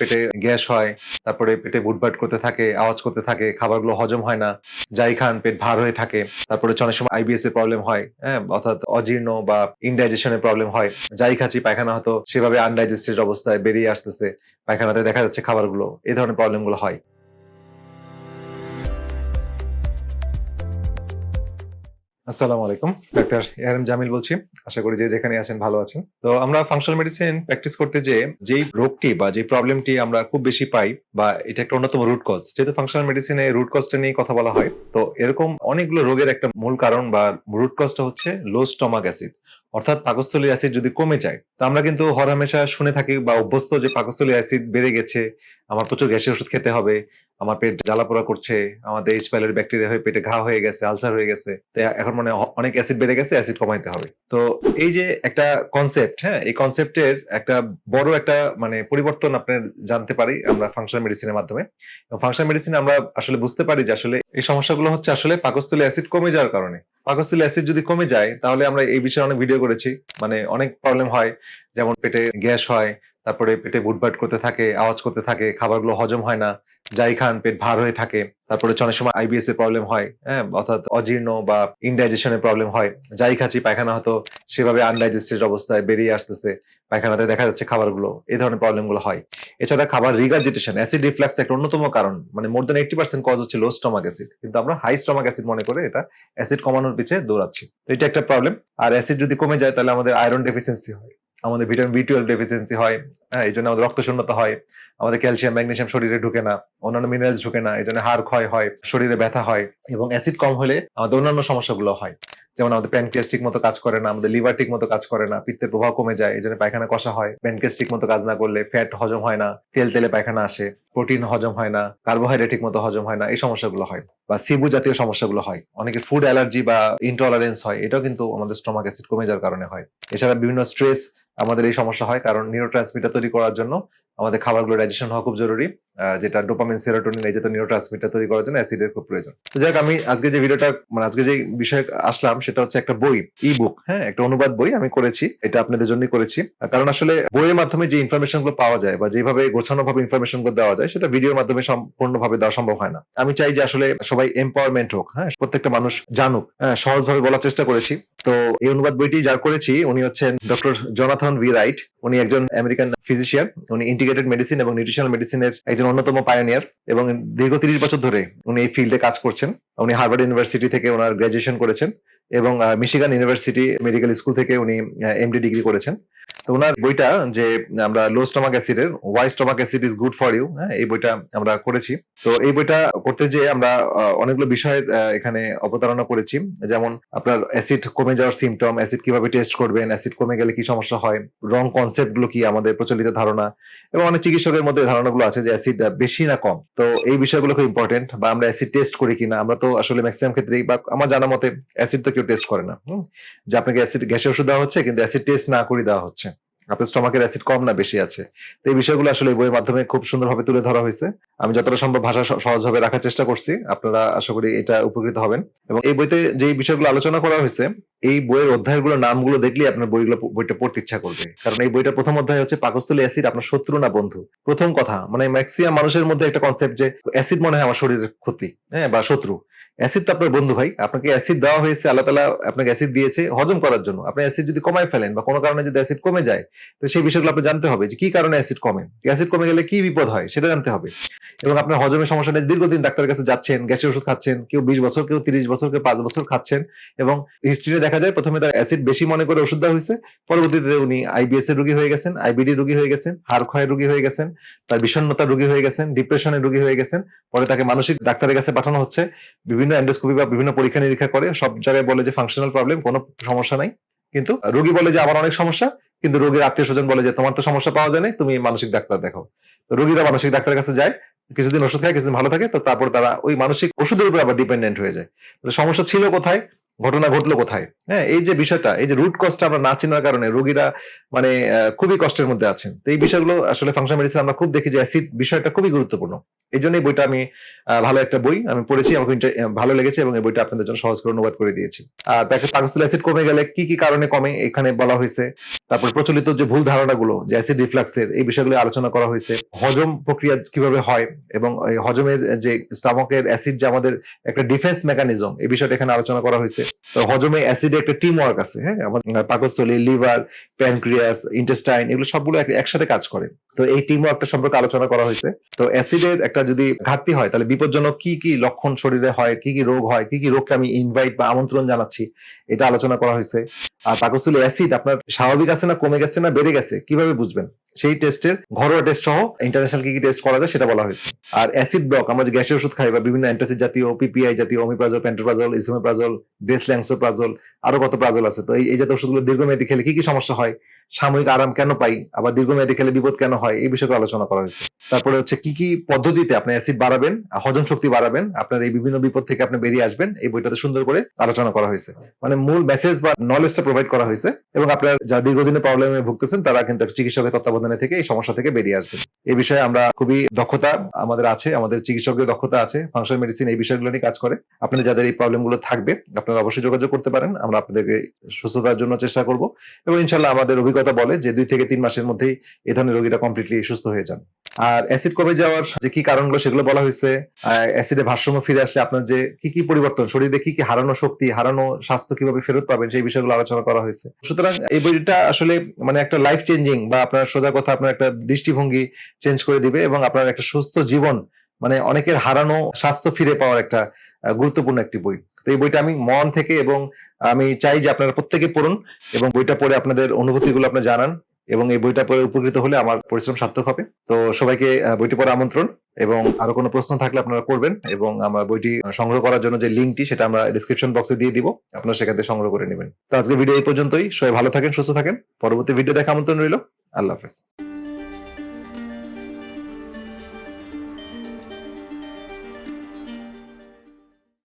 পেটে গ্যাস হয়, তারপরে পেটে বুটবাট করতে থাকে, আওয়াজ করতে থাকে, খাবারগুলো হজম হয় না, যাই খান, পেট ভার হয়ে থাকে, তারপরে অনেক সময় আইবিএস এর প্রবলেম হয় হ্যাঁ অর্থাৎ অজীর্ণ বা ইনডাইজেশনের প্রবলেম হয়, যাই খাচ্ছি, পায়খানা হয়তো সেভাবে আনডাইজেস্টেড অবস্থায় বেরিয়ে আসতেছে, পায়খানাতে দেখা যাচ্ছে খাবারগুলো এই ধরনের প্রবলেমগুলো হয়। আসসালামু আলাইকুম। ডাক্তার এরম জামিল বলছি। আশা করি যে যেখানে আছেন ভালো আছেন। তো আমরা ফাংশনাল মেডিসিন প্র্যাকটিস করতে যে যেই রোগটি বা যে প্রবলেমটি আমরা খুব বেশি পাই বা এটা একটা অন্যতম রুট কজ যেহেতু ফাংশনাল মেডিসিনে রুট কজটা নিয়ে কথা বলা হয়, তো এরকম অনেকগুলো রোগের একটা মূল কারণ বা রুট কজটা হচ্ছে লো স্টমাক অ্যাসিড অর্থাৎ পাকস্থলী অ্যাসিড যদি কমে যায়, তো আমরা কিন্তু হরহামেশা শুনে থাকি বা অভ্যস্ত যে পাকস্থলী অ্যাসিড বেড়ে গেছে, আমার প্রচুর গ্যাসের ওষুধ খেতে হবে, আমার পেট জ্বালাপোড়া করছে আমাদের এইচ পাইলের ব্যাকটেরিয়া হয়ে পেটে ঘা হয়ে গেছে আলসার হয়ে গেছে তো এখন মানে অনেক অ্যাসিড বেড়ে গেছে অ্যাসিড কমাইতে হবে। তো এই যে একটা কনসেপ্ট হ্যাঁ এই কনসেপ্টের একটা বড় একটা মানে পরিবর্তন আপনি জানতে পারি আমরা ফাংশনাল মেডিসিনের মাধ্যমে। ফাংশনাল মেডিসিন আমরা আসলে বুঝতে পারি যে আসলে এই সমস্যাগুলো হচ্ছে আসলে পাকস্থলী অ্যাসিড কমে যাওয়ার কারণে। পাকস্থলী অ্যাসিড যদি কমে যায়, তাহলে আমরা এই বিষয়ে অনেক ভিডিও করেছি। মানে অনেক প্রবলেম হয়, যেমন পেটে গ্যাস হয়, তারপরে পেটে বুটবাট করতে থাকে, আওয়াজ করতে থাকে, খাবারগুলো হজম হয় না। যাই খান, পেট ভার হয়ে থাকে, তারপরে অনেক সময় আইবিএস এর প্রবলেম হয় হ্যাঁ অর্থাৎ অজীর্ণ বা ইনডাইজেশনের প্রবলেম হয়। যাই খাচ্ছি, পায়খানা হয়তো সেভাবে আনডাইজেস্টেড অবস্থায় বেরিয়ে আসতেছে, পায়খানাতে দেখা যাচ্ছে খাবারগুলো, এই ধরনের প্রবলেমগুলো হয়। এছাড়া খাবার রিগার্জিটেশন অ্যাসিড রিফ্লাক্স একটা অন্যতম কারণ মানে মোর দেন এইটি পার্সেন্ট কজ হচ্ছে লো স্টমাক অ্যাসিড কিন্তু আমরা হাই স্টমাক অ্যাসিড মনে করে এটা অ্যাসিড কমানোর পিছে দৌড়াচ্ছি। তো এটা একটা প্রবলেম আর অ্যাসিড যদি কমে যায়, তাহলে আমাদের আয়রন ডেফিসিয়েন্সি হয়। আমাদের ভিটামিন বি টুয়েলভ ডেফিসিয়েন্সি হয় হ্যাঁ এই জন্য আমাদের রক্ত শূন্যতা হয়, আমাদের ক্যালসিয়াম ম্যাগনেসিয়াম শরীরে ঢুকে না, অন্যান্য মিনারেলস ঢুকে না, এই জন্য হাড় ক্ষয় হয়, শরীরে ব্যথা হয় এবং অ্যাসিড কম হলে আমাদের অন্যান্য সমস্যাগুলো হয়। যেমন আমাদের প্যানক্রিয়াস ঠিক মতো কাজ করে না, আমাদের লিভার ঠিক মতো কাজ করে না, পিত্তের প্রভাব কমে যায়, এই জন্য পায়খানা কষা হয়। প্যানক্রিয়াস ঠিক মতো কাজ না করলে ফ্যাট হজম হয় না, তেল তেলে পায়খানা আসে প্রোটিন হজম হয় না কার্বোহাইড্রেট ঠিক মতো হজম হয় না, এই সমস্যাগুলো হয় বা সিবু জাতীয় সমস্যাগুলো হয়। অনেকে ফুড অ্যালার্জি বা ইনটলারেন্স হয়, এটাও কিন্তু আমাদের স্টমাক অ্যাসিড কমে যাওয়ার কারণে হয়। এছাড়া বিভিন্ন স্ট্রেস আমাদের এই সমস্যা হয় কারণ নিউরো তৈরি করার জন্য আমাদের খাবারগুলো ডাইজেশন হওয়া খুব জরুরি যেটা ডোপামিন সেরোটোনিন এই জাতীয় নিউরো ট্রান্সমিটার তৈরি করার জন্য অ্যাসিডের খুব প্রয়োজন। তো যাই হোক, আমি আজকে যে ভিডিওটা মানে আজকে যে বিষয়ে আসলাম সেটা হচ্ছে একটা বই ই বুক হ্যাঁ একটা অনুবাদ বই আমি করেছি এটা আপনাদের জন্যই করেছি। কারণ আসলে বইয়ের মাধ্যমে যে ইনফরমেশনগুলো পাওয়া যায় বা যেভাবে গোছানো ভাবে ইনফরমেশনগুলো দেওয়া যায় সেটা ভিডিওর মাধ্যমে সম্পূর্ণভাবে দেওয়া সম্ভব হয় না। আমি চাই যে আসলে সবাই এম্পাওয়ারমেন্ট হোক হ্যাঁ প্রত্যেকটা মানুষ জানুক হ্যাঁ সহজভাবে বলার চেষ্টা করেছি। তো এই অনুবাদ বইটি যার করেছি উনি হচ্ছেন ডক্টর জনাথন ভি রাইট উনি একজন আমেরিকান ফিজিশিয়ান উনি ইন্টিগ্রেটেড মেডিসিন এবং নিউট্রিশনাল মেডিসিনের একজন অন্যতম পায়োনিয়ার এবং দীর্ঘ তিরিশ বছর ধরে উনি এই ফিল্ডে কাজ করছেন। উনি হার্ভার্ড ইউনিভার্সিটি থেকে ওনার গ্রাজুয়েশন করেছেন এবং মিশিগান ইউনিভার্সিটি মেডিকেল স্কুল থেকে উনি এমডি ডিগ্রি করেছেন। তো ওনার বইটা যে আমরা লো স্টমাক অ্যাসিডের why stomach acid is good for you হ্যাঁ এই বইটা আমরা করেছি। তো এই বইটা করতে যে আমরা অনেকগুলো বিষয়ের এখানে অবতারণা করেছি। যেমন আপনার অ্যাসিড কমে যাওয়ার সিমটম অ্যাসিড কীভাবে টেস্ট করবেন অ্যাসিড কমে গেলে কি সমস্যা হয় রং কনসেপ্টগুলো কি আমাদের প্রচলিত ধারণা, এবং অনেক চিকিৎসকের মধ্যে ধারণাগুলো আছে যে অ্যাসিড বেশি না কম। তো এই বিষয়গুলো খুব ইম্পর্টেন্ট বা আমরা অ্যাসিড টেস্ট করি কিনা, আমরা তো আসলে ম্যাক্সিমাম ক্ষেত্রেই বা আমার জানা মতে অ্যাসিড তো কেউ টেস্ট করে না? যে আপনাকে অ্যাসিড গ্যাসের ওষুধ দেওয়া হচ্ছে, কিন্তু অ্যাসিড টেস্ট না করে দেওয়া হচ্ছে। আপনার স্টমাকের অ্যাসিড কম না বেশি আছে। তো এই বিষয়গুলো আসলে বইয়ের মাধ্যমে খুব সুন্দরভাবে তুলে ধরা হয়েছে। আমি যতটা সম্ভব ভাষা সহজভাবে রাখার চেষ্টা করছি। আপনারা আশা করি এটা উপকৃত হবেন। এবং এই বইতে যে বিষয়গুলো আলোচনা করা হয়েছে এই বইয়ের অধ্যায়গুলোর নামগুলো দেখলেই আপনার বইগুলো, বইটা পড়তে ইচ্ছা করবে। কারণ এই বইটার প্রথম অধ্যায় হচ্ছে পাকস্থলী অ্যাসিড, আপনার শত্রু না বন্ধু। প্রথম কথা মানে ম্যাক্সিমাম মানুষের মধ্যে একটা কনসেপ্ট যে অ্যাসিড মনে হয় আমার শরীরের ক্ষতি হ্যাঁ বা শত্রু। অ্যাসিড তো আপনার বন্ধু ভাই, আপনাকে অ্যাসিড দেওয়া হয়েছে, আল্লাহ তালা আপনাকে অ্যাসিড দিয়েছে হজম করার জন্য। আপনি অ্যাসিড যদি কমায় ফেলেন বা কোনো কারণে যদি অ্যাসিড কমে যায়, তো সেই বিষয়গুলো আপনি জানতে হবে যে কি কারণে অ্যাসিড কমে। অ্যাসিড কমে গেলে কি বিপদ হয়, সেটা জানতে হবে। এবং আপনার হজমের সমস্যা নেই দীর্ঘদিন ডাক্তারের কাছে যাচ্ছেন, গ্যাসের ওষুধ খাচ্ছেন, কেউ বিশ বছর, কেউ তিরিশ বছর, কেউ পাঁচ বছর খাচ্ছেন এবং হিস্ট্রিতে দেখা যায়, প্রথমে তার অ্যাসিড বেশি মনে করে ওষুধ দেওয়া হয়েছে, পরবর্তীতে উনি আইবিএস এর রোগী হয়ে গেছেন আইবিডি রোগী হয়ে গেছেন, হাড় ক্ষয়ের রোগী হয়ে গেছেন, তার বিষণ্ণতার রোগী হয়ে গেছেন, ডিপ্রেশনের রোগী হয়ে গেছেন, পরে তাকে মানসিক ডাক্তারের কাছে পাঠানো হচ্ছে, বিভিন্ন এন্ডোস্কোপি বা বিভিন্ন পরীক্ষা নিরীক্ষা করে, সব জায়গায় বলে যে ফাংশনাল প্রবলেম কোনো সমস্যা নাই। কিন্তু রোগী বলে যে আমার অনেক সমস্যা, কিন্তু রোগীর আত্মীয় স্বজন বলে যে তোমার তো সমস্যা পাওয়া যায় না তুমি মানসিক ডাক্তার দেখো তো রোগীরা মানসিক ডাক্তারের কাছে যায়, কিছুদিন ওষুধ খায়, কিছুদিন ভালো থাকে, তো তারপর তারা ওই মানসিক ওষুধের উপর আবার ডিপেন্ডেন্ট হয়ে যায়। সমস্যা ছিল কোথায়? ঘটনা ঘটলো কোথায়? হ্যাঁ এই যে বিষয়টা, এই যে রুট কজটা আমরা না চেনার কারণে রোগীরা মানে খুবই কষ্টের মধ্যে আছেন। তো এই বিষয়গুলো আসলে ফাংশন মেডিসিন আমরা খুব দেখি যে অ্যাসিড বিষয়টা খুবই গুরুত্বপূর্ণ। এই জন্য বইটা আমি ভালো একটা বই, আমি পড়েছি, আমাকে ভালো লেগেছে এবং এই বইটা আপনাদের জন্য সহজ করে অনুবাদ করে দিয়েছি। আর তাকে পাকস্থলী অ্যাসিড কমে গেলে কি কি কারণে কমে, এখানে বলা হয়েছে। তারপর প্রচলিত যে ভুল ধারণাগুলো, যে অ্যাসিড রিফ্লাক্সের এই বিষয়গুলো আলোচনা করা হয়েছে। হজম প্রক্রিয়া কীভাবে হয় এবং হজমের যে স্টামকের অ্যাসিড যে আমাদের একটা ডিফেন্স মেকানিজম এই বিষয়টা এখানে আলোচনা করা হয়েছে। হজমে অ্যাসিডে একটা টিম ওয়ার্ক আছে হ্যাঁ? আমাদের পাকস্থলী লিভার প্যানক্রিয়াস ইন্টেস্টাইন এগুলো সবগুলো একসাথে কাজ করে। তো এই টিম ওয়ার্কটা সম্পর্কে আলোচনা করা হয়েছে। তো অ্যাসিডের একটা যদি ঘাটতি হয়, তাহলে বিপজ্জনক কি কি লক্ষণ শরীরে হয়, কি কি রোগ হয়, কি কি রোগকে আমি ইনভাইট বা আমন্ত্রণ জানাচ্ছি, এটা আলোচনা করা হয়েছে। আর পাকস্থলী অ্যাসিড আপনার স্বাভাবিক আছে না, কমে গেছে না, বেড়ে গেছে, কীভাবে বুঝবেন? সেই টেস্টের ঘরোয়া টেস্ট সহ ইন্টারন্যাশনাল কি কি টেস্ট করা যায় সেটা বলা হয়েছে। আর অ্যাসিড ব্লক আমরা যে গ্যাসের ওষুধ খাই বা বিভিন্ন অ্যান্টাসিড জাতীয় পিপিআই জাতীয় অমিপ্রাজল প্যান্টোপ্রাজল ইসোমেপ্রাজল ডেসল্যাংসোপ্রাজল আরও কত প্রাজল আছে। তো এই জাতীয় ওষুধগুলো দীর্ঘমেয়াদী খেলে কি কি সমস্যা হয়? সাময়িক আরাম কেন পাই? আবার দীর্ঘমেয়াদী খেলে বিপদ কেন হয়? এই বিষয়গুলো আলোচনা করা হয়েছে। তারপরে হচ্ছে কি কি পদ্ধতিতে আপনি অ্যাসিড বাড়াবেন হজম শক্তি বাড়াবেন, আপনার এই বিভিন্ন বিপদ থেকে আপনি বেরিয়ে আসবেন, এই বইটাতে সুন্দর করে আলোচনা করা হয়েছে। মানে মূল মেসেজ বা নলেজটা প্রোভাইড করা হয়েছে, এবং আপনার যা দীর্ঘদিনের প্রবলেমে ভুগতেছেন, তারা কিন্তু চিকিৎসকের তত্ত্বাবধানে থেকে এই সমস্যা থেকে বেরিয়ে আসবেন এই বিষয়ে আমরা খুবই দক্ষতা আমাদের আছে, আমাদের চিকিৎসকদের দক্ষতা আছে ফাংশনাল মেডিসিন এই বিষয়গুলো নিয়ে কাজ করে। আপনাদের যাদের এই প্রবলেমগুলো থাকবে, আপনারা অবশ্যই যোগাযোগ করতে পারেন, আমরা আপনাদেরকে সুস্থতার জন্য চেষ্টা করব এবং ইনশাল্লাহ আমাদের অভিজ্ঞতা বলে যে দুই থেকে তিন মাসের মধ্যেই এই ধরনের রোগীরা কমপ্লিটলি সুস্থ হয়ে যান আর অ্যাসিড কমে যাওয়ার যে কি কারণগুলো সেগুলো বলা হয়েছে অ্যাসিডে ভারসাম্য ফিরে আসলে আপনার যে কি কি পরিবর্তন, শরীরে কি কি হারানো শক্তি, হারানো স্বাস্থ্য কীভাবে ফেরত পাবেন সেই বিষয়গুলো আলোচনা করা হয়েছে। সুতরাং এই বইটা আসলে মানে একটা লাইফ চেঞ্জিং বা আপনার সোজা কথা আপনার একটা দৃষ্টিভঙ্গি চেঞ্জ করে দিবে এবং আপনার একটা সুস্থ জীবন মানে অনেকের হারানো স্বাস্থ্য ফিরে পাওয়ার একটা গুরুত্বপূর্ণ একটি বই। তো এই বইটা আমি মন থেকে এবং আমি চাই যে আপনারা প্রত্যেকে পড়ুন এবং বইটা পড়ে আপনাদের অনুভূতিগুলো আপনি জানান। এবং এই বইটা পড়ে উপকৃত হলে আমার পরিশ্রম সার্থক হবে। তো সবাইকে বইটি পড়ে আমন্ত্রণ এবং আরও কোনো প্রশ্ন থাকলে আপনারা করবেন এবং আমার বইটি সংগ্রহ করার জন্য যে লিঙ্কটি, সেটা আমরা ডিসক্রিপশন বক্সে দিয়ে দিব। আপনারা সেখান থেকে সংগ্রহ করে নেবেন। তো আজকে ভিডিও এই পর্যন্তই। সবাই ভালো থাকেন, সুস্থ থাকেন। পরবর্তী ভিডিও দেখা আমন্ত্রণ রইল। আল্লাহ হাফেজ।